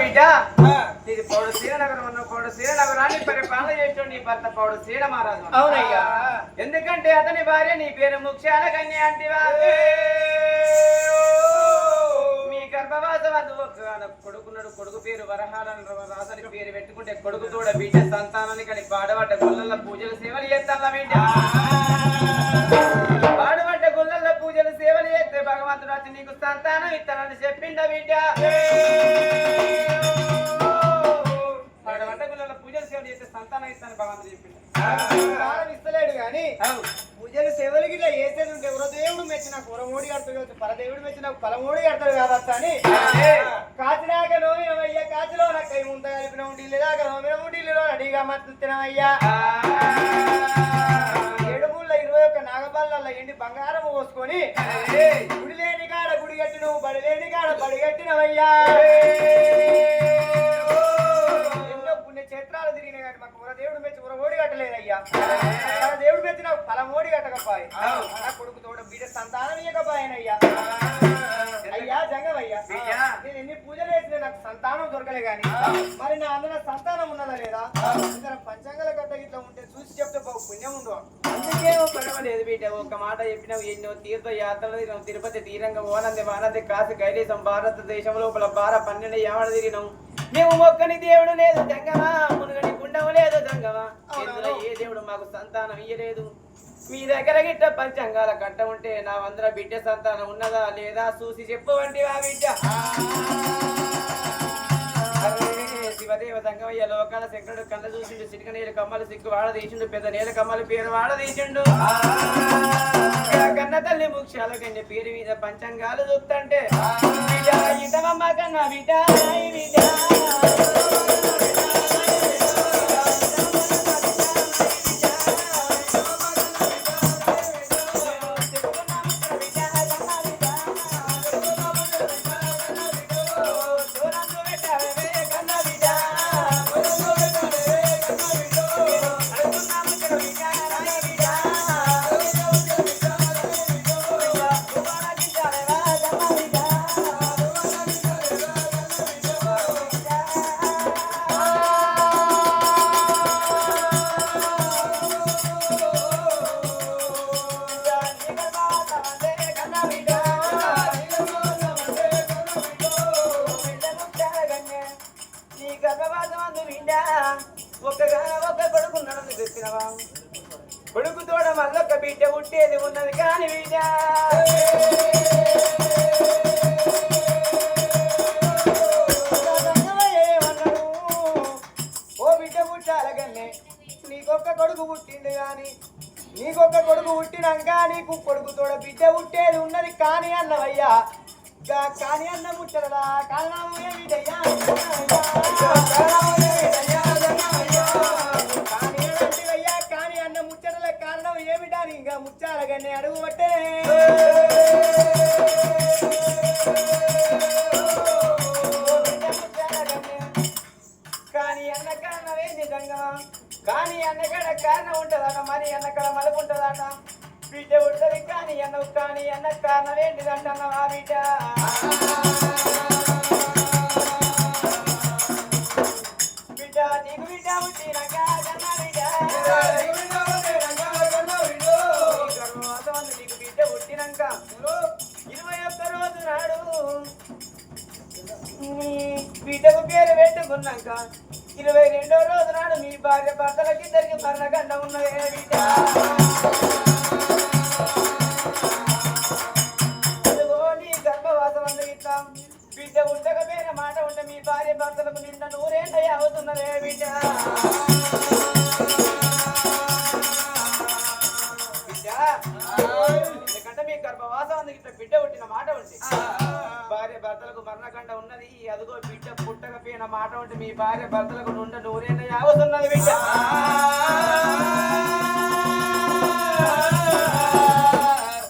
బిడ్డ. ఇది పౌడు శ్రీనగరం ఉన్న పౌడు శ్రీనగరాన్ని పరిపాలన చేసిన నీ భర్త పౌడు శ్రీన మహారాజు. అవునయ్యా. ఎందుకంటే అతని భార్య నీ పేరు ముఖ్యాల కన్య అంటివా? మీ గర్భవాసం అది కొడుకున్నాడు. కొడుకు పేరు వరహాలను రాసని పేరు పెట్టుకుంటే కొడుకు తోడ బిడ్డ సంతానాన్ని కానీ పాడబడ్డ గుళ్ళల్లో పూజలు సేవలు చేస్తాను బిడ్డ. దేవుడు మెచ్చిన కురమోడి కడతాడు కావచ్చు పరదేవుడు మెచ్చిన పలమోడి కడతాడు కావచ్చు అని కాచినాక నోమినమయ్యా కాచిలో నా కై ముంత కలిపిన ఉండి దాకా నోమిన ఉండిలో అడిగా మత్తుతినమయ్యా ఏడుగుళ్ళ ఇరవై ఒక్క నాగపల్ల ఎండి బంగారం పోసుకొని గుడి లేని కాడ గుడి కట్టి నువ్వు బడి లేని కాడ బడి కట్టినవయ్యా క్షేత్రాలు తిరిగిన కానీ మాకు ఊర దేవుడు మెచ్చి ఊర ఓడి కట్టలేదయ్యా. దేవుడు మెచ్చి నాకు ఫలం ఓడి కట్టకపోయి నా సంతానం దొరకలే గాని మరి నా అందులో సంతానం ఉన్నదా లేదా? ఇతర పంచాంగాల కట్ట ఇట్లా ఉంటే చూసి చెప్తే బాగు పుణ్యం ఉండు. అందుకే ఓ పడవలేదు బిడ్డ ఒక్క మాట చెప్పినావు ఎన్నో తీర్థ యాత్రలు తిరుపతి తీరంగం ఓనంది వానంది కాశీ కైలాసం భారతదేశం లోపల బార పన్నెండు యావడ తిరిగినాం మేము మొక్కని దేవుడు లేదు జంగమా మునుగని గుండము లేదు జంగమా. ఇందులో ఏ దేవుడు మాకు సంతానం ఇయ్యలేదు. మీ దగ్గర గిట్ట పంచంగాల కట్ట ఉంటే నా వందర బిడ్డ సంతానం ఉన్నదా లేదా చూసి చెప్పు వంటివా బిడ్డ శివదేవ సంగమయ్య లోకాల శంకరుడు కళ్ళ చూసిండు సిటిక నేల కమ్మలు సిగ్గు వాడ తీసిండు పెద్ద నీళ్ళ కమ్మలు పేరు వాడ తీసిండు. కన్న తల్లి ముఖ్యాల కన్య పేరు మీద పంచంగాలు చూస్తుంటే కొడుకు తోడ మళ్ళొక్క బిడ్డ పుట్టేది ఉన్నది కాని బిడ్డ. ఓ బిడ్డ పుట్టాల కన్నే నీకొక్క కొడుకు పుట్టింది గాని నీకొక్క కొడుకు పుట్టినాక నీకు కొడుకు తోడ బిడ్డ పుట్టేది ఉన్నది కాని అన్నవయ్యా. కాని అన్న ముట్టదా కారణం ఏమిటయ్యా కాని కారణం ఇంకా ముచ్చాలగానే అడుగుబట్టే కానీ అన్న కారణం ఏంది కానీ అన్నకాడ కారణం ఉంటుందట మరి అన్నకాడ మలుపు ఉంటుందట బిడ్డ ఉంటది కానీ అన్న కానీ అన్న కారణం ఏంటిదంటున్నావా బిడ్డ నాడు మీ భార్య భర్తలకి ఇద్దరికి మరణగండ ఉన్నదే. బిడ్డ? బిడ్డ ఉండకపోయిన మాట ఉంటే మీ భార్య భర్తలకు నిన్న నూరేళ్ళ అవుతున్నదే. బిడ్డ? బిడ్డ? ఎందుకంటే మీ గర్భవాసం అందుకు ఇట్లా బిడ్డ పుట్టిన మాట ఉంది భార్య భర్తలకు మరణకండ ఉన్నది అదిగో బిడ్డ పుట్టకపోయిన మాట ఉంటే మీ భార్య భర్తలకు నుండ నూరేళ్ళ యావతున్నది బిడ్డ.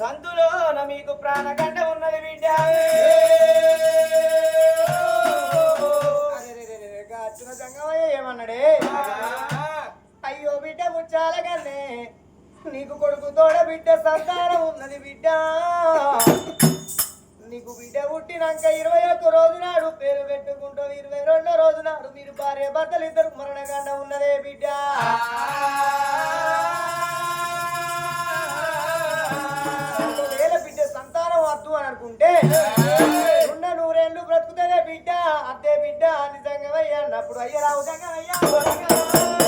సందులోన మీకు ప్రాణగండ ఉన్నది బిడ్డ. బిడ్డ సంతానం ఉన్నది బిడ్డ. నీకు బిడ్డ పుట్టినాక ఇరవై ఒక్క రోజు నాడు పేరు పెట్టుకుంటావు. ఇరవై రెండో రోజు నాడు మీరు భార్య భర్తలు ఇద్దరు మరణగండ ఉన్నదే బిడ్డ. ఒకవేళ బిడ్డ సంతానం వద్దు అని అనుకుంటే ఉన్న నూరేళ్ళు బ్రతుకుతుందే బిడ్డ. అదే బిడ్డ నిజంగా అయ్యా అన్నప్పుడు అయ్యా రావు అయ్యా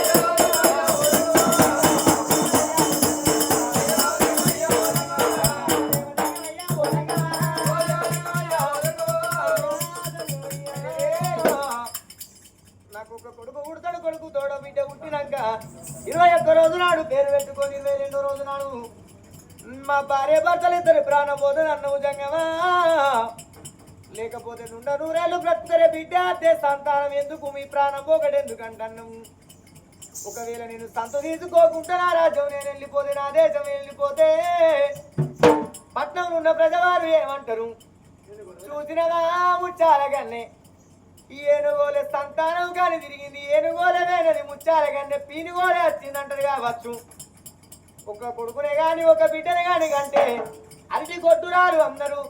మా భార్య భర్తలు ఇద్దరు ప్రాణం పోతుంది అన్నవు జంగమా లేకపోతే నుండ నూరేళ్ళు బ్రతుకుతారే బిడ్డ? అదే సంతానం ఎందుకు? మీ ప్రాణం పోకడెందుకంటన్నం ఒకవేళ నేను సంత తీసుకోకుండా నా రాజ్యం నేను వెళ్ళిపోతే నా దేశం వెళ్ళిపోతే పట్నంలో ఉన్న ప్రజవారు ఏమంటారు? చూసినగా ముచ్చాలగన్నే? ఈ ఏనుగోలే సంతానం కానీ తిరిగింది ఏనుగోలే వేనది ముచ్చాల కన్నా పీనుగోలే వచ్చింది కావచ్చు. ఒక కొడుకునే గాని ఒక బిడ్డనే గాని కంటే అరటి కొట్టు రారు అందరూ.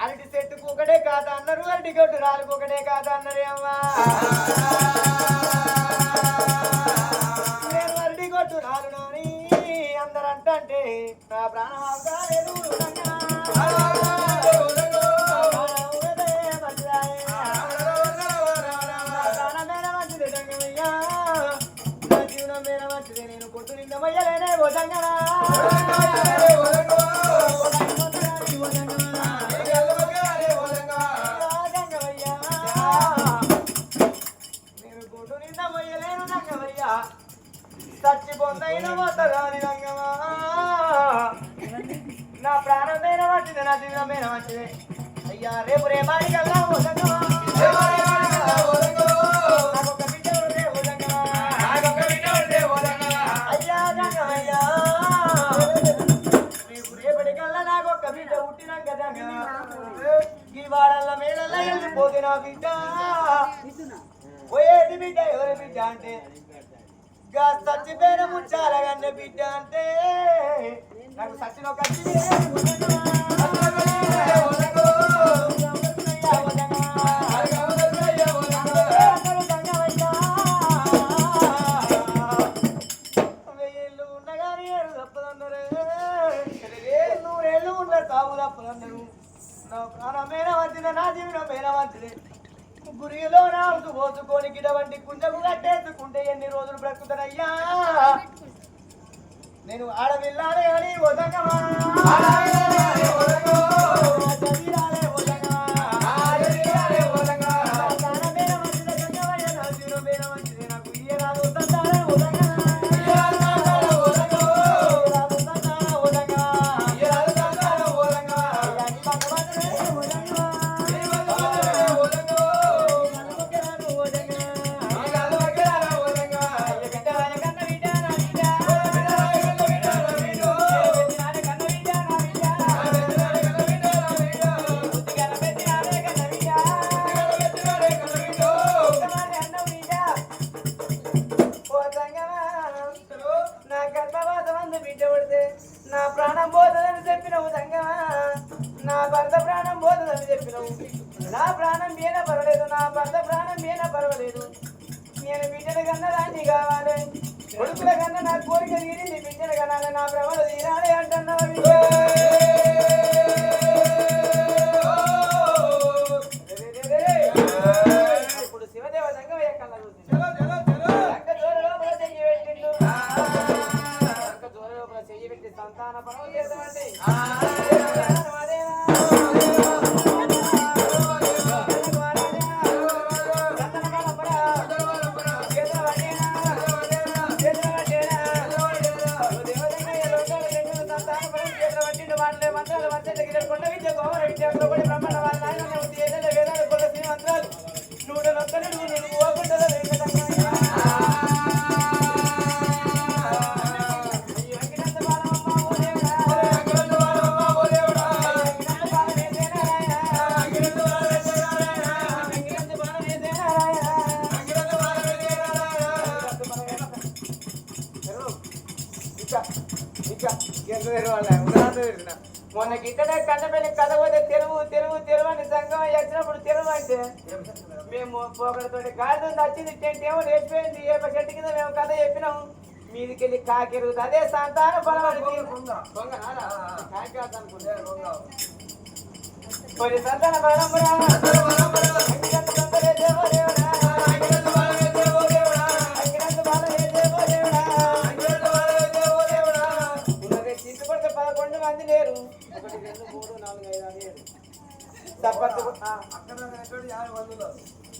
అరటి చెట్టుకు ఒకటే కాదు అన్నారు అరటి కొట్టు రాలుకు ఒకటే కాదు అన్నారు అమ్మా నేను అరటి కొట్టు రాలును అని నా ప్రాణం చచ్చిపోతైన పోతగాని రంగమా నా ప్రాణం మీద నా జీవితం మీద అయ్యా రేపు రేపాడి కల్లా ఓ బిడ్డ ఉండే ఈ వాడల్ల మేడల్ల వెళ్ళిపోతే నా బిడ్డ పోయేది బిడ్డ ఎవరి బిడ్డ అంటే గా చచ్చిపోయిన ముచ్చాల బిడ్డ అంటే నాకు సచిన ఒక గురిలో పోసుకొని గిడ వంటి కుంజకు కట్టేసుకుంటే ఎన్ని రోజులు బ్రతుకుతానయ్యా? నేను ఆడవిల్లాలే అని వదగమా నేను బిడ్డల కన్నా దాన్ని కావాలి కొడుకుల కన్నా నా కోరిక తీరింది బిడ్డల కన్నా నా భ్రమలు తీరాలి అంటున్నావు ఇప్పుడు శివదేవ సంగమయ్య కళ్ళ చూసి లంక జోరు పెట్టి సంతాన పరమ చేద్దామంటే. మొన్న గిట్టనే కన్నపల్లి కథ పోతే తెరువు తెరువు తెరువు అని సంఘం వచ్చినప్పుడు తెరువు అంటే మేము పోగడతో గాడితో నచ్చింది టెంట్ ఏమో లేచిపోయింది ఏ చెట్టు కింద మేము కథ చెప్పినాం. మీదికి వెళ్ళి కాకిరుగుతుంది అదే సంతాన బలమని కొన్ని సంతాన బలమురా లేరు ఒకటి రెండు మూడు నాలుగు ఐదు ఆరు ఏడు. తప్పట్టు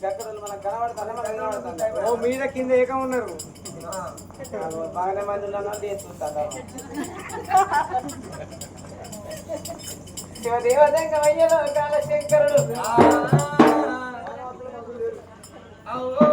గక్కడలు మనకు కనబడతానే మనకు కనబడతాను ఓ మీద కింద ఏకం ఉన్నారు. బాగానే మంది ఉన్నారు చేస్తుంటారు శివదేవదంగ వయ్యలో కాల శంకరుడు అవ్వో